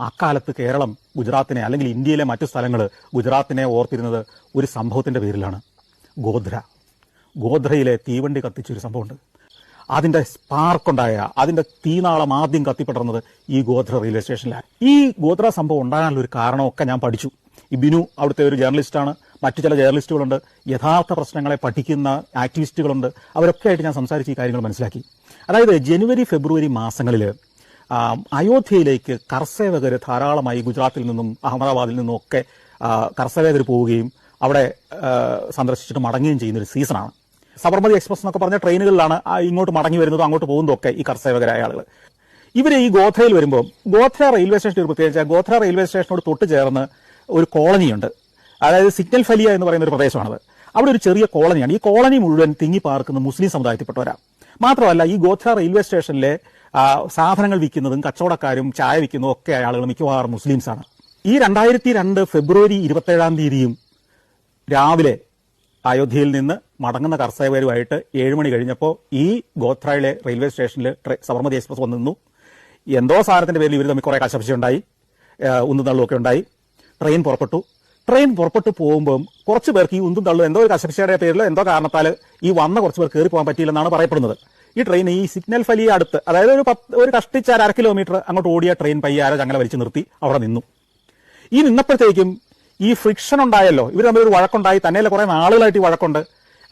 അക്കാലത്ത് കേരളം ഗുജറാത്തിനെ അല്ലെങ്കിൽ ഇന്ത്യയിലെ മറ്റു സ്ഥലങ്ങൾ ഗുജറാത്തിനെ ഓർത്തിരുന്നത് ഒരു സംഭവത്തിന്റെ പേരിലാണ്. ഗോധ്ര. ഗോധ്രയിലെ തീവണ്ടി കത്തിച്ചൊരു സംഭവമുണ്ട്. അതിന്റെ സ്പാർക്കുണ്ടായ അതിന്റെ തീനാളം ആദ്യം കത്തിപ്പടർന്നത് ഈ ഗോധ്ര റെയിൽവേ സ്റ്റേഷനിലാണ്. ഈ ഗോധ്ര സംഭവം ഉണ്ടാകാനുള്ള ഒരു കാരണമൊക്കെ ഞാൻ പഠിച്ചു. ഈ ബിനു അവിടുത്തെ ഒരു ജേർണലിസ്റ്റാണ്. മറ്റു ചില ജേർണലിസ്റ്റുകളുണ്ട്. യഥാർത്ഥ പ്രശ്നങ്ങളെ പഠിക്കുന്ന ആക്ടിവിസ്റ്റുകളുണ്ട്. അവരൊക്കെ ആയിട്ട് ഞാൻ സംസാരിച്ച് ഈ കാര്യങ്ങൾ മനസ്സിലാക്കി. അതായത് ജനുവരി ഫെബ്രുവരി മാസങ്ങളിൽ അയോധ്യയിലേക്ക് കർഷകർ ധാരാളമായി ഗുജറാത്തിൽ നിന്നും അഹമ്മദാബാദിൽ നിന്നും ഒക്കെ കർഷകർ പോവുകയും അവിടെ സന്ദർശിച്ചിട്ട് മടങ്ങുകയും ചെയ്യുന്ന ഒരു സീസണാണ്. സബർമതി എക്സ്പ്രസ് എന്നൊക്കെ പറഞ്ഞ ട്രെയിനുകളിലാണ് ഇങ്ങോട്ട് മടങ്ങി വരുന്നതും അങ്ങോട്ട് പോകുന്നതും ഒക്കെ ഈ കർഷകരായ ആളുകൾ ഇവർ ഈ ഗോത്രയിൽ വരുമ്പോൾ ഗോത്ര റെയിൽവേ സ്റ്റേഷൻ ഒരു പ്രത്യേകിച്ച് ഗോത്ര റെയിൽവേ സ്റ്റേഷനോട് തൊട്ട് ചേർന്ന് ഒരു കോളനിയുണ്ട്. അതായത് സിഗ്നൽ ഫലിയ എന്ന് പറയുന്ന ഒരു പ്രദേശമാണത്. അവിടെ ഒരു ചെറിയ കോളനിയാണ്. ഈ കോളനി മുഴുവൻ തിങ്ങി പാർക്കുന്ന മുസ്ലിം സമുദായത്തിൽപ്പെട്ടവരാണ് മാത്രമല്ല ഈ ഗോത്ര റെയിൽവേ സ്റ്റേഷനിലെ സാധനങ്ങൾ വിൽക്കുന്നതും കച്ചവടക്കാരും ചായ വിൽക്കുന്നതും ഒക്കെ ആളുകൾ മിക്കവാറും മുസ്ലിംസാണ്. ഈ രണ്ടായിരത്തി രണ്ട് ഫെബ്രുവരി ഇരുപത്തേഴാം തീയതിയും രാവിലെ അയോധ്യയിൽ നിന്ന് മടങ്ങുന്ന കർഷകരുമായിട്ട് ഏഴ് മണി കഴിഞ്ഞപ്പോൾ ഈ ഗോത്രയിലെ റെയിൽവേ സ്റ്റേഷനിൽ സബർമതി എക്സ്പ്രസ് വന്നു നിന്നു. എന്തോ സാധനത്തിന്റെ പേരിൽ ഇവർ തമ്മിൽ കുറെ കശപശിയുണ്ടായി ഉന്തും തള്ളുമൊക്കെ ഉണ്ടായി. ട്രെയിൻ പുറപ്പെട്ടു. ട്രെയിൻ പുറപ്പെട്ടു പോകുമ്പോൾ കുറച്ച് പേർക്ക് ഈ ഉന്തും തള്ളും എന്തോ ഒരു കശപിശയുടെ പേരിലോ എന്തോ കാരണത്താൽ ഈ വന്ന കുറച്ച് പേർ കയറി പോകാൻ പറ്റിയില്ലെന്നാണ് പറയപ്പെടുന്നത്. ഈ ട്രെയിൻ ഈ സിഗ്നൽ ഫലിയ അടുത്ത് അതായത് ഒരു പത്ത് ഒരു കഷ്ടിച്ച് അര കിലോമീറ്റർ അങ്ങോട്ട് ഓടിയ ട്രെയിൻ പയ്യാര ചങ്ങല വലിച്ചു നിർത്തി അവിടെ നിന്നു. ഈ നിന്നപ്പോഴത്തേക്കും ഈ ഫ്രിക്ഷൻ ഉണ്ടായല്ലോ ഇവർ തമ്മിൽ ഒരു വഴക്കുണ്ടായി തന്നെയല്ല കുറെ നാളുകളായിട്ട് ഈ വഴക്കുണ്ട്.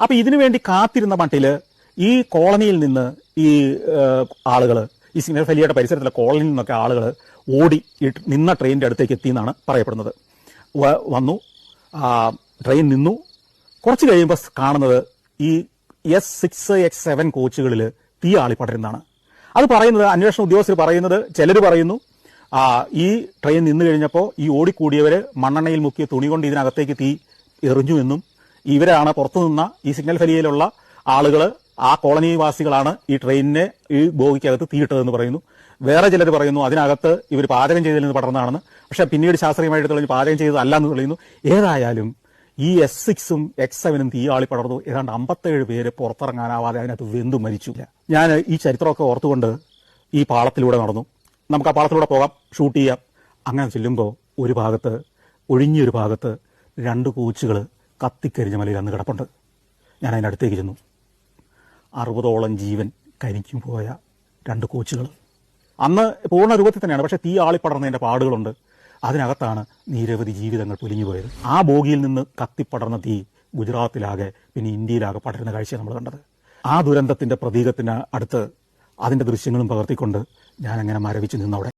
അപ്പൊ ഇതിനു വേണ്ടി കാത്തിരുന്ന മട്ടിൽ ഈ കോളനിയിൽ നിന്ന് ഈ ആളുകൾ ഈ സിഗ്നൽ ഫലിയുടെ പരിസരത്തിലെ കോളനിയിൽ നിന്നൊക്കെ ആളുകൾ ഓടി നിന്ന ട്രെയിനിന്റെ അടുത്തേക്ക് എത്തി എന്നാണ് പറയപ്പെടുന്നത്. വന്നു. ട്രെയിൻ നിന്നു. കുറച്ച് കഴിയുമ്പോൾ കാണുന്നത് ഈ എസ് സിക്സ് എക്സ് സെവൻ കോച്ചുകളിൽ തീ ആളിപ്പടരുന്നതാണ്. അത് പറയുന്നത് അന്വേഷണ ഉദ്യോഗസ്ഥർ പറയുന്നത് ചിലർ പറയുന്നു ഈ ട്രെയിൻ നിന്ന് കഴിഞ്ഞപ്പോൾ ഈ ഓടിക്കൂടിയവർ മണ്ണെണ്ണയിൽ മുക്കിയ തുണി കൊണ്ട് ഇതിനകത്തേക്ക് തീ എറിഞ്ഞു എന്നും ഇവരാണ് പുറത്തു നിന്ന ഈ സിഗ്നൽ ഫലിയയിലുള്ള ആളുകൾ ആ കോളനിവാസികളാണ് ഈ ട്രെയിനിനെ ഈ ബോഗിക്കകത്ത് തീയിട്ടതെന്ന് പറയുന്നു. വേറെ ചിലർ പറയുന്നു അതിനകത്ത് ഇവർ പാചകം ചെയ്തതിൽ നിന്ന് പടർന്നതാണെന്ന്. പക്ഷേ പിന്നീട് ശാസ്ത്രീയമായിട്ട് തെളിഞ്ഞ് പാചകം ചെയ്തതല്ല എന്ന് തെളിയുന്നു. ഏതായാലും ഈ എസ് സിക്സും എക്സ് സെവനും തീയാളി പടർന്നു. ഏതാണ്ട് അമ്പത്തേഴ് പേര് പുറത്തിറങ്ങാനാവാതെ അതിനകത്ത് വെന്തു മരിച്ചു ഞാൻ ഈ ചരിത്രമൊക്കെ ഓർത്തുകൊണ്ട് ഈ പാളത്തിലൂടെ നടന്നു. നമുക്ക് ആ പാളത്തിലൂടെ പോകാം ഷൂട്ട് ചെയ്യാം. അങ്ങനെ ചെല്ലുമ്പോൾ ഒരു ഭാഗത്ത് ഒഴിഞ്ഞൊരു ഭാഗത്ത് രണ്ട് കോച്ചുകൾ കത്തിക്കരിഞ്ഞ മലയിൽ അന്ന് കിടപ്പുണ്ട്. ഞാൻ അതിനടുത്തേക്ക് ചെന്നു. അറുപതോളം ജീവൻ കരിക്കും പോയ രണ്ട് കോച്ചുകൾ അന്ന് പൂർണ രൂപത്തിൽ തന്നെയാണ് പക്ഷേ തീ ആളിപ്പടർന്നതിന്റെ പാടുകളുണ്ട്. അതിനകത്താണ് നിരവധി ജീവിതങ്ങൾ പൊലിഞ്ഞു പോയത് ആ ബോഗിയിൽ നിന്ന് കത്തിപ്പടർന്ന തീ ഗുജറാത്തിലാകെ പിന്നെ ഇന്ത്യയിലാകെ പടരുന്ന കാഴ്ച നമ്മൾ കണ്ടത്. ആ ദുരന്തത്തിന്റെ പ്രതീകത്തിന് അടുത്ത് അതിന്റെ ദൃശ്യങ്ങളും പകർത്തിക്കൊണ്ട് ഞാൻ അങ്ങനെ മരവിച്ച് നിന്നവിടെ.